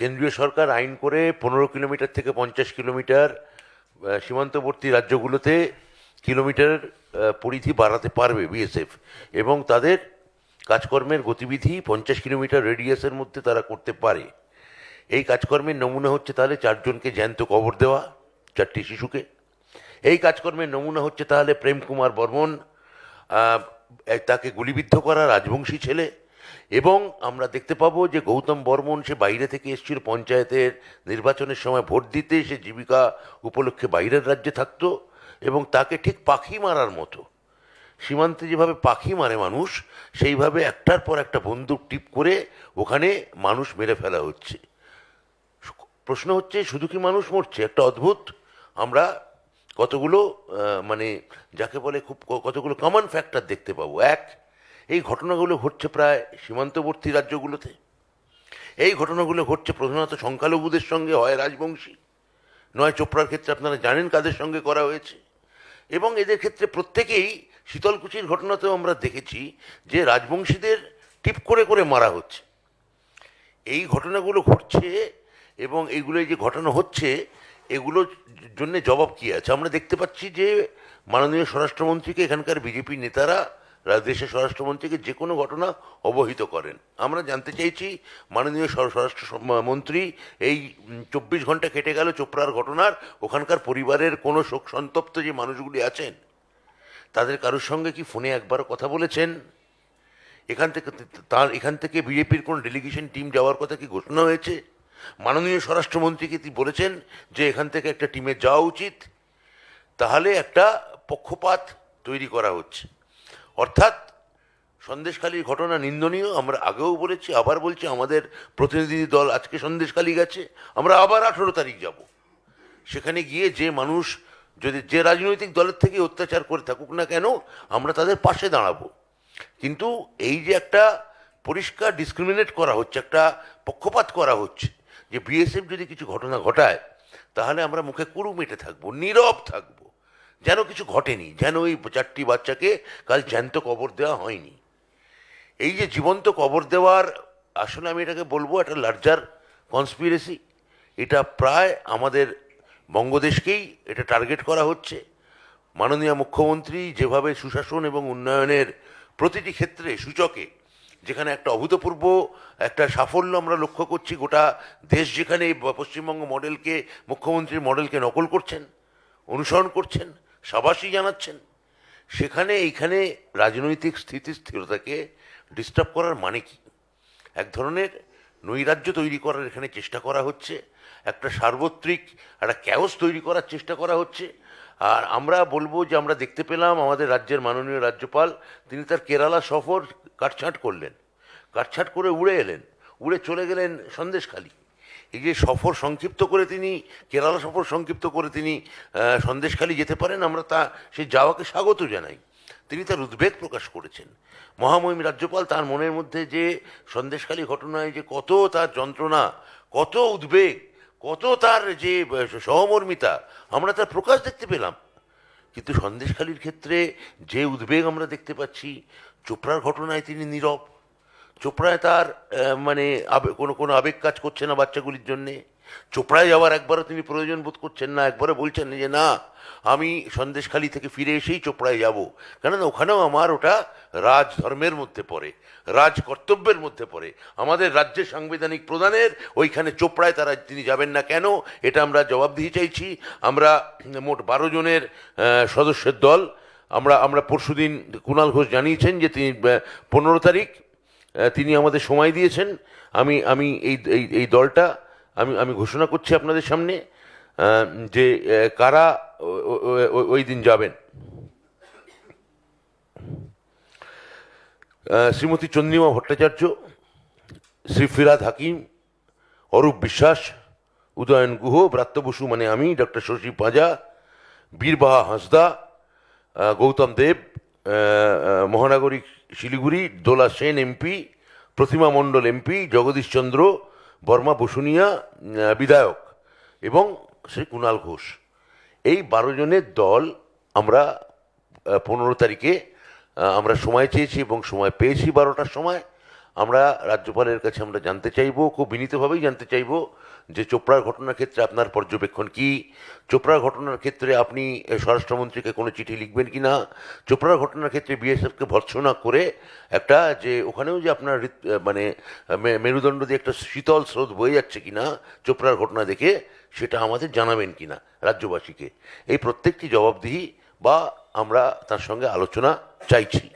কেন্দ্রীয় সরকার আইন করে পনেরো কিলোমিটার থেকে পঞ্চাশ কিলোমিটার সীমান্তবর্তী রাজ্যগুলোতে কিলোমিটার পরিধি বাড়াতে পারবে বিএসএফ। এবং তাদের কাজকর্মের গতিবিধি পঞ্চাশ কিলোমিটার রেডিয়াসের মধ্যে তারা করতে পারে। এই কাজকর্মের নমুনা হচ্ছে তাহলে চারজনকে জ্যান্ত কবর দেওয়া, চারটি শিশুকে। এই কাজকর্মের নমুনা হচ্ছে তাহলে প্রেম কুমার বর্মন তাকে গুলিবিদ্ধ করা রাজবংশী ছেলে। এবং আমরা দেখতে পাবো যে গৌতম বর্মন সে বাইরে থেকে এসেছিল পঞ্চায়েতের নির্বাচনের সময় ভোট দিতে, সে জীবিকা উপলক্ষে বাইরের রাজ্যে থাকতো এবং তাকে ঠিক পাখি মারার মতো। সীমান্তে যেভাবে পাখি মারে মানুষ, সেইভাবে একটার পর একটা বন্দুক টিপ করে ওখানে মানুষ মেরে ফেলা হচ্ছে। প্রশ্ন হচ্ছে, শুধু কি মানুষ মরছে? একটা অদ্ভুত। আমরা কতগুলো মানে যাকে বলে খুব কতগুলো কমন ফ্যাক্টর দেখতে পাবো। এক এই ঘটনাগুলো ঘটছে প্রায় সীমান্তবর্তী রাজ্যগুলোতে। এই ঘটনাগুলো ঘটছে প্রধানত সংখ্যালঘুদের সঙ্গে, হয় রাজবংশী। নয়, চোপড়ার ক্ষেত্রে আপনারা জানেন কাদের সঙ্গে করা হয়েছে। এবং এদের ক্ষেত্রে প্রত্যেকেই শীতলকুচির ঘটনাতেও আমরা দেখেছি যে রাজবংশীদের টিপ করে করে মারা হচ্ছে। এই ঘটনাগুলো ঘটছে এবং এইগুলো যে ঘটনা হচ্ছে, এগুলোর জন্য জবাব কী আছে? আমরা দেখতে পাচ্ছি যে মাননীয় স্বরাষ্ট্রমন্ত্রীকে এখানকার বিজেপি নেতারা দেশের স্বরাষ্ট্রমন্ত্রীকে যে কোনো ঘটনা অবহিত করেন। আমরা জানতে চাইছি, মাননীয় স্বর- স্বরাষ্ট্র মন্ত্রী এই চব্বিশ ঘণ্টা কেটে গেল চোপড়ার ঘটনার, ওখানকার পরিবারের কোনো শোক সন্তপ্ত যে মানুষগুলি আছেন, তাদের কারোর সঙ্গে কি ফোনে একবারও কথা বলেছেন? এখান থেকে তার, এখান থেকে বিজেপির কোনো ডেলিগেশন টিম যাওয়ার কথা কি ঘোষণা হয়েছে? মাননীয় স্বরাষ্ট্রমন্ত্রীকে তিনি বলেছেন যে এখান থেকে একটা টিমে যাওয়া উচিত? তাহলে একটা পক্ষপাত তৈরি করা হচ্ছে। অর্থাৎ সন্দেশখালীর ঘটনা নিন্দনীয়, আমরা আগেও বলেছি, আবার বলছি, আমাদের প্রতিনিধি দল আজকে সন্দেশখালী গেছে, আমরা আবার আঠেরো তারিখ যাব। সেখানে গিয়ে যে মানুষ, যদি যে রাজনৈতিক দলের থেকে অত্যাচার করে থাকুক না কেন, আমরা তাদের পাশে দাঁড়াবো। কিন্তু এই যে একটা পরিষ্কার ডিসক্রিমিনেট করা হচ্ছে, একটা পক্ষপাত করা হচ্ছে, যে বিএসএফ যদি কিছু ঘটনা ঘটায়, তাহলে আমরা মুখে কুরু মেটে থাকব, নীরব থাকব। যেন কিছু ঘটেনি, যেন ওই চারটি বাচ্চাকে কাল জ্যান্ত কবর দেওয়া হয়নি। এই যে জীবন্ত কবর দেওয়ার, আসলে আমি এটাকে বলব একটা লার্জার কনস্পিরেসি এটা প্রায় আমাদের বঙ্গদেশকেই এটা টার্গেট করা হচ্ছে। মাননীয় মুখ্যমন্ত্রী যেভাবে সুশাসন এবং উন্নয়নের প্রতিটি ক্ষেত্রে সূচকে, যেখানে একটা অভূতপূর্ব একটা সাফল্য আমরা লক্ষ্য করছি, গোটা দেশ যেখানে এই পশ্চিমবঙ্গ মডেলকে মুখ্যমন্ত্রীর মডেলকে নকল করছেন, অনুসরণ করছেন সাবাসী জানাচ্ছেন। সেখানে, এইখানে রাজনৈতিক স্থিতিস্থিরতাকে ডিস্টার্ব করার মানে কি? এক ধরনের নৈরাজ্য তৈরি করার এখানে চেষ্টা করা হচ্ছে, একটা সার্বত্রিক, একটা ক্যাওস তৈরি করার চেষ্টা করা হচ্ছে। আর আমরা বলব যে, আমরা দেখতে পেলাম আমাদের রাজ্যের মাননীয় রাজ্যপাল, তিনি তার কেরালা সফর কাটছাঁট করলেন। কাটছাঁট করে উড়ে এলেন, উড়ে চলে গেলেন সন্দেশখালী। এই যে সফর সংক্ষিপ্ত করে তিনি, কেরালা সফর সংক্ষিপ্ত করে তিনি সন্দেশখালী যেতে পারেন, আমরা তা, সেই যাওয়াকে স্বাগত জানাই। তিনি তার উদ্বেগ প্রকাশ করেছেন। মহামহিম রাজ্যপাল তার মনের মধ্যে যে সন্দেশখালী ঘটনায় যে কত তার যন্ত্রণা, কত উদ্বেগ, কত তার যে সহমর্মিতা, আমরা তার প্রকাশ দেখতে পেলাম। কিন্তু সন্দেশখালীর ক্ষেত্রে যে উদ্বেগ আমরা দেখতে পাচ্ছি, চোপড়ার ঘটনায় তিনি নীরব। চোপড়ায় তার মানে কোনো কোনো আবেগ কাজ করছে না বাচ্চাগুলির জন্যে। চোপড়ায় যাওয়ার একবারও তিনি প্রয়োজন বোধ করছেন না, একবারও বলছেন যে, না, আমি সন্দেশখালী থেকে ফিরে এসেই চোপড়ায় যাব। কেননা ওখানেও আমার ওটা রাজ ধর্মের মধ্যে পড়ে রাজ কর্তব্যের মধ্যে পড়ে। আমাদের রাজ্যের সাংবিধানিক প্রধানের ওইখানে চোপড়ায় তারা তিনি যাবেন না কেন, এটা আমরা জবাব জবাবদিহি চাইছি। আমরা মোট বারো জনের সদস্যের দল। আমরা আমরা পরশুদিন কুণাল ঘোষ জানিয়েছেন যে তিনি পনেরো তারিখ তিনি আমাদের সময় দিয়েছেন। আমি আমি এই এই দলটা, আমি আমি ঘোষণা করছি আপনাদের সামনে যে কারা ওই দিন যাবেন। শ্রীমতী চন্দ্রিমা ভট্টাচার্য, শ্রী ফিরাদ হাকিম, অরূপ বিশ্বাস, উদয়ন গুহ, ব্রাত্য বসু মানে আমি, ডক্টর শশী পাঁজা, বীরবাহা হাঁসদা গৌতম দেব মহানগরী শিলিগুড়ি, দোলা সেন এমপি, প্রতিমা মণ্ডল এমপি, জগদীশ চন্দ্র, বর্মা বসুনিয়া বিধায়ক এবং শ্রী কুণাল ঘোষ। এই বারো জনের দল আমরা পনেরো তারিখে আমরা সময় চেয়েছি এবং সময় পেয়েছি বারোটার সময়। আমরা রাজ্যপালের কাছে আমরা জানতে চাইব, খুব বিনীতভাবেই জানতে চাইব যে চোপড়ার ঘটনার ক্ষেত্রে আপনার পর্যবেক্ষণ কি? চোপড়ার ঘটনার ক্ষেত্রে আপনি স্বরাষ্ট্রমন্ত্রীকে কোনো চিঠি লিখবেন কি না? চোপড়ার ঘটনার ক্ষেত্রে বিএসএফকে ভর্ৎসনা করে একটা যে ওখানেও যে আপনার মানে মেরুদণ্ড দিয়ে একটা শীতল স্রোত বয়ে যাচ্ছে কিনা চোপড়ার ঘটনা দেখে সেটা আমাদের জানাবেন কিনা রাজ্যবাসীকে? এই প্রত্যেকটি জবাবদিহি বা আমরা তার সঙ্গে আলোচনা চাইছি।